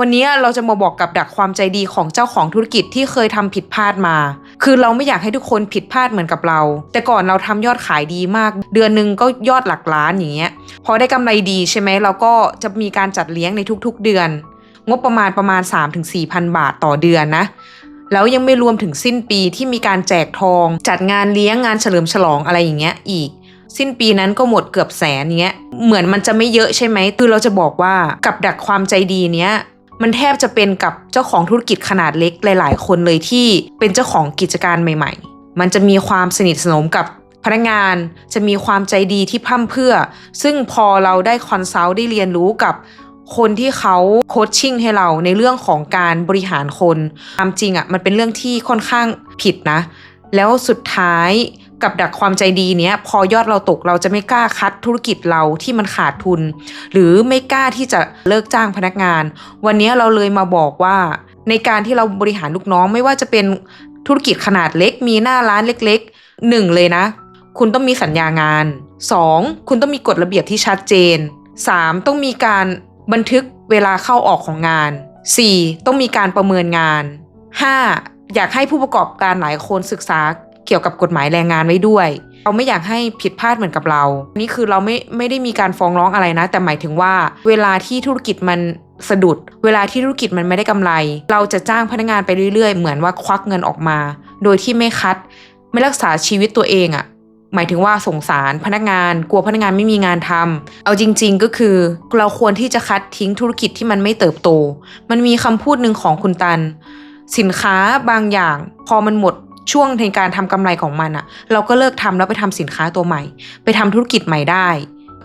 วันนี้เราจะมาบอกกับดักความใจดีของเจ้าของธุรกิจที่เคยทำผิดพลาดมา คือเราไม่อยากให้ทุกคนผิดพลาดเหมือนกับเรา แต่ก่อนเราทำยอดขายดีมาก เดือนหนึ่งก็ยอดหลักล้านอย่างเงี้ย พอได้กำไรดีใช่ไหมเราก็จะมีการจัดเลี้ยงในทุกๆเดือน งบประมาณประมาณ 3-4,000 บาทต่อเดือนนะแล้วยังไม่รวมถึงสิ้นปีที่มีการแจกทอง จัดงานเลี้ยงงานเฉลิมฉลองอะไรอย่างเงี้ยอีก สิ้นปีนั้นก็หมดเกือบแสนเงี้ยเหมือนมันจะไม่เยอะใช่ไหมคือเราจะบอกว่ากับดักความใจดีเนี้ย มันแทบจะเป็นกับเจ้าของธุรกิจขนาดเล็กหลาย ๆ คนเลยที่เป็นเจ้าของกิจการใหม่ ๆ มันจะมีความสนิทสนมกับพนักงานจะมีความใจดีที่พร่ำเพื่อ ซึ่งพอเราได้คอนซัลท์ได้เรียนรู้กับคนที่เขาโคชชิ่งให้เราในเรื่องของการบริหารคนความจริงอะ่ะมันเป็นเรื่องที่ค่อนข้างผิดนะ แล้วสุดท้าย กับดักความใจดีเนี้ยพอยอดเราตกเราจะไม่กล้าคัดธุรกิจเราที่มันขาดทุน หรือไม่กล้าที่จะเลิกจ้างพนักงาน วันนี้เราเลยมาบอกว่า ในการที่เราบริหารลูกน้องไม่ว่าจะเป็นธุรกิจขนาดเล็ก มีหน้าร้านเล็กๆหนึ่งเลยนะ คุณต้องมีสัญญางาน 2. คุณต้องมีกฎระเบียบที่ชัดเจน 3. ต้องมีการบันทึกเวลาเข้าออกของงาน 4. ต้องมีการประเมินงาน 5. อยากให้ผู้ประกอบการหลายคนศึกษา เกี่ยวกับกฎหมายแรงงานไว้ด้วย เราไม่อยากให้ผิดพลาดเหมือนกับเรา นี่คือเราไม่ไม่ได้มีการฟ้องร้องอะไรนะ แต่หมายถึงว่า เวลาที่ธุรกิจมันสะดุด เวลาที่ธุรกิจมันไม่ได้กำไร เราจะจ้างพนักงานไปเรื่อยๆ เหมือนว่าควักเงินออกมา โดยที่ไม่คัด ไม่รักษาชีวิตตัวเองอะ่ะหมายถึงว่าสงสารพนักงาน กลัวพนักงานไม่มีงานทำเอาจริง ๆ ก็คือ เราควรที่จะคัดทิ้งธุรกิจที่มันไม่เติบโต มันมีคำพูดหนึ่งของคุณตัน สินค้าบางอย่าง พอมันหมด ช่วงในการทำกำไรของมันอะเราก็เลิกทำแล้วไปทำสินค้าตัวใหม่ ไปทำธุรกิจใหม่ได้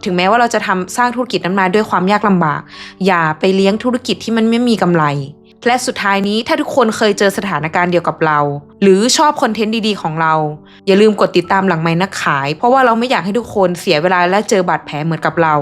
ถึงแม้ว่าเราจะทำสร้างธุรกิจนั้นมาด้วยความยากลำบาก อย่าไปเลี้ยงธุรกิจที่มันไม่มีกำไร และสุดท้ายนี้ถ้าทุกคนเคยเจอสถานการณ์เดียวกับเรา หรือชอบคอนเทนต์ดีๆของเรา อย่าลืมกดติดตามหลังไม้นักขาย เพราะว่าเราไม่อยากให้ทุกคนเสียเวลาและเจอบาดแผลเหมือนกับเรา